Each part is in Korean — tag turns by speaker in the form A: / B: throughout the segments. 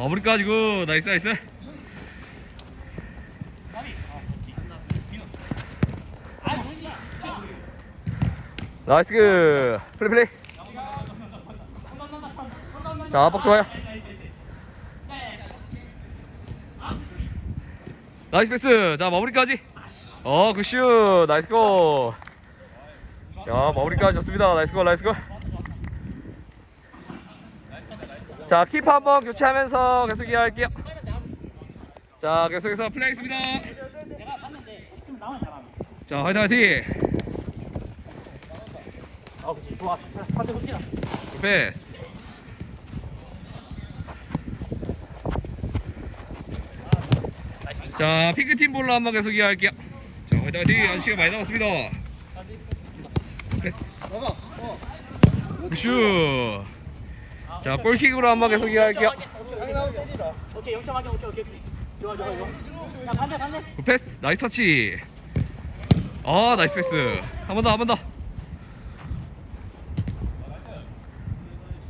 A: 마무리 까지 고. 나이스 나이스. 나이스. 그 플레이 플레이. 자뻑 좋아요. 나이스 패스. 자 마무리까지. 어 굿슛. 나이스 골. 자, 마무리까지 좋습니다. 나이스 골, 나이스 골. 자, 키퍼 한번 교체하면서 계속 이어갈게요. 자, 계속해서 플레이하겠습니다. 자, 화이팅, 화이팅.
B: 아, 그렇지. 좋아. 파트 굿이다.
A: 패스. 자, 핑크팀 볼로 한번 계속 이어갈게요. 자, 화이팅, 화이팅. 아직 시간 많이 남았습니다. 패스. 굿슛. 자, 골킥으로 한번 계속 이어갈게요.
B: 오케이, 영점하게 오케이, 오케이. 오케이. 좋아, 좋아, 좋아. 야, 반대, 반대.
A: 굿 패스 나이스 터치 아 나이스 패스 한 번 더 한 번 더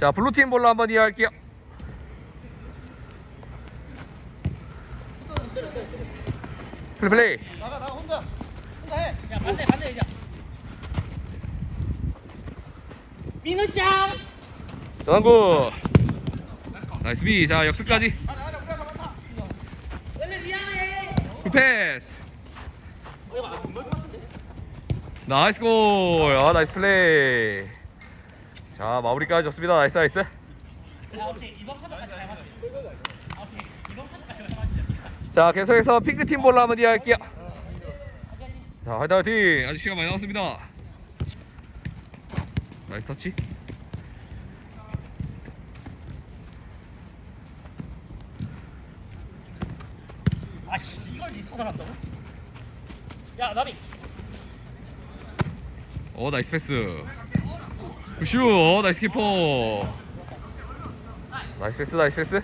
A: 자 블루팀 볼로 한번 이어갈게요 플레이 플레이
C: 나가 나 혼자 혼자 해
B: 야, 반대, 반대 의자. 민우짱!
A: 전환구 나이스 비자 역습까지
B: 원래 미안해.
A: 굿 패스
B: 어, 이거 안 먹을 것 같은데?
A: 나이스 나이스 플레이 자 마무리까지 좋습니다 나이스 나이스?
B: 아?
A: 자 계속해서 핑크팀 볼로 한번
B: 오케이.
A: 자, 화이팅 화이팅! 아직 시간 많이 남았습니다. 나이스 터치.
B: 아씨, 이걸 리턴을 한다고? 야, 나비.
A: 어, 나이스 패스. 굿슛! 어, 나이스 키퍼. 나이스 패스, 나이스 패스.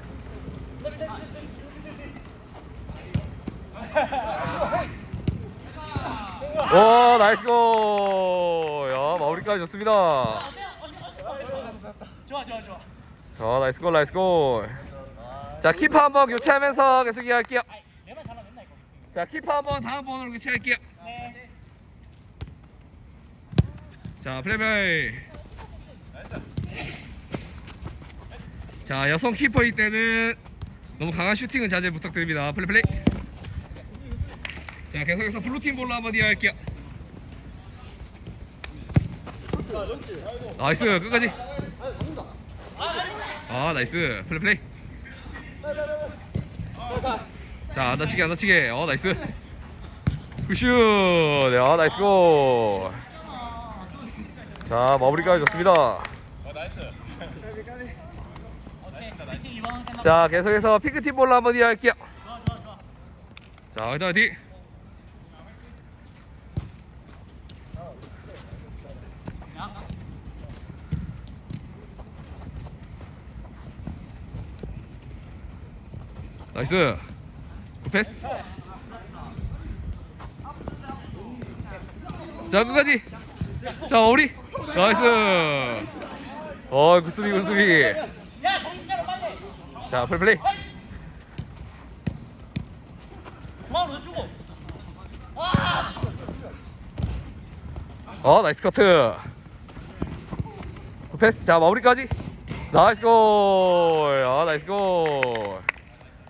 A: 오, 나이스 골! 야, 마무리까지 좋습니다.
B: 좋아, 좋아, 좋아.
A: 자, 나이스 골, 나이스 골. 자, 키퍼 한번 교체하면서 계속 이어갈게요. 자, 키퍼 한번 다음 번호로 교체할게요.
B: 네.
A: 자, 플레이베이. 자, 여성 키퍼일 때는 너무 강한 슈팅은 자제 부탁드립니다. 플레이 플레이. 자, 계속해서 블루팀 볼로 한번 이어갈게요. 나이스, 끝까지. 아, 나이스. 플레이 플레이. 자, 안 다치게, 안 다치게. 어, 나이스. 굿슛. 야, 나이스 골. 자, 마무리까지 좋습니다.
B: 끝났다.
A: 자, 계속해서 핑크팀 볼로 한번 이어갈게요. 자, 화이팅, 화이팅.
B: 야.
A: 나이스. 굿 패스. 자, 끝까지. 자, 우리. 나이스. 어,
B: 차려 빨리.
A: 자, 플레이.
B: 중앙으로!
A: 어, 나이스 커트. 굿 패스. 자, 마무리까지. 나이스 골. 아, 나이스 골.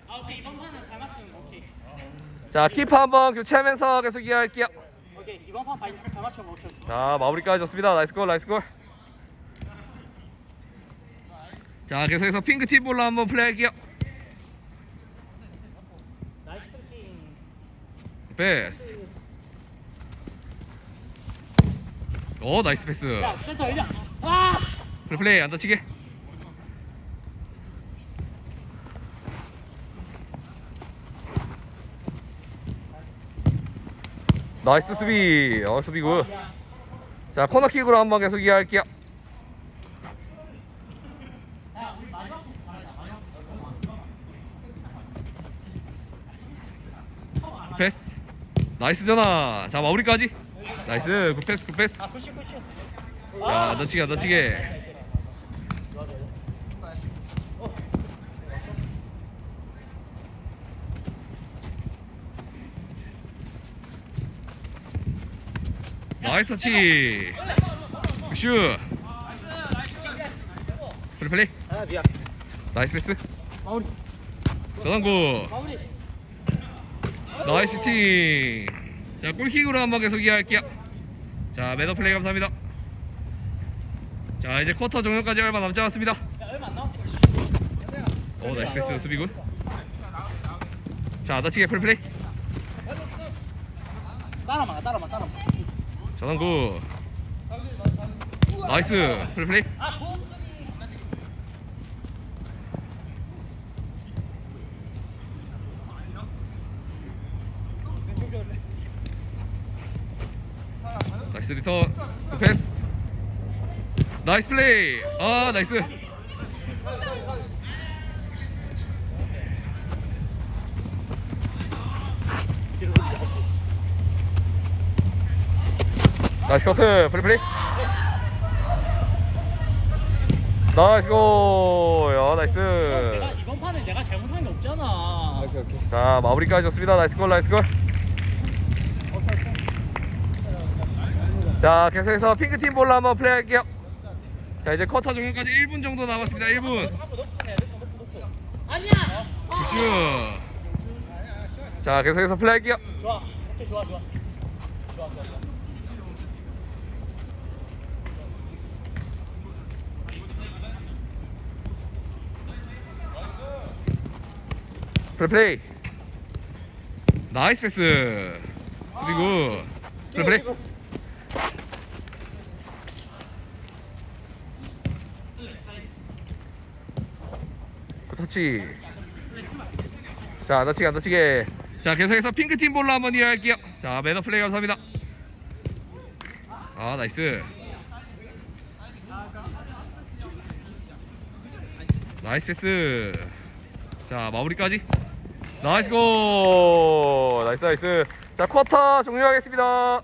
B: 아, 오케이. 이번 판은 잘 맞추는 거. 오케이.
A: 자, 키퍼 한번 교체하면서 계속 이어갈게요.
B: 오케이. 이번 판 잘, 잘 맞추면 오케이.
A: 자 마무리까지 좋습니다 나이스 골 나이스 골 자, 계속해서 핑크팀 볼로 한번 플레이할게요.
B: 나이스 킹.
A: 패스. 오, 나이스 패스.
B: 야, 센터 의자. 와!
A: 플레이, 플레이 안 다치게. 나이스 수비. 어, 수비 굿. 자, 코너킥으로 한번 계속.
B: 야, 분.
A: 패스. 나이스 전화. 자, 마무리까지. 나이스. 굿 패스, 굿 패스.
B: 아,
A: 넣치게, 넣치게. 나이스 터치 굿슛 플레이 플레이
C: 아 미안
A: 나이스 패스
C: 마무리
A: 전환구
C: 마무리
A: 나이스 팀. 자, 골킥으로 한 번 계속 이어갈게요. 자, 매너 플레이 감사합니다. 자, 이제 쿼터 종료까지 얼마 남지 않았습니다. 오, 나이스 패스 수비군. 자, 다치게 풀 플레이.
B: 따라만 따라만 따라만
A: 전환구. 나이스 풀 플레이. 나이스 리턴. 굿 패스. 나이스 플레이. 아, 나이스. 나이스 커트. 플레이 플레이. 나이스 골. 야,
B: 내가
A: 나이스.
B: 이번 판에 내가 잘못한 게 없잖아
C: 오케이 오케이
A: 자, 마무리까지 좋습니다. 나이스 골, 나이스 골. 자, 계속해서 핑크팀 볼로 한번 플레이할게요. 자, 이제 쿼터 종료까지 1분 정도 남았습니다. 1분.
B: 자꾸 놓고 해 놓고 놓고 놓고 아니야
A: 굿슛. 자, 계속해서 플레이할게요.
B: 좋아 오케이 좋아 좋아 좋아 좋아 좋아
A: 플레이. 나이스 패스. 굿. 플레이 플레이. 굿 터치. 자, 안 다치게, 안 다치게. 자, 계속해서 핑크팀 볼로 한번 이어갈게요. 자, 매너 플레이 감사합니다. 아, 나이스. 나이스 패스. 자, 마무리까지. 나이스 골. 나이스, 나이스. 자, 쿼터 종료하겠습니다.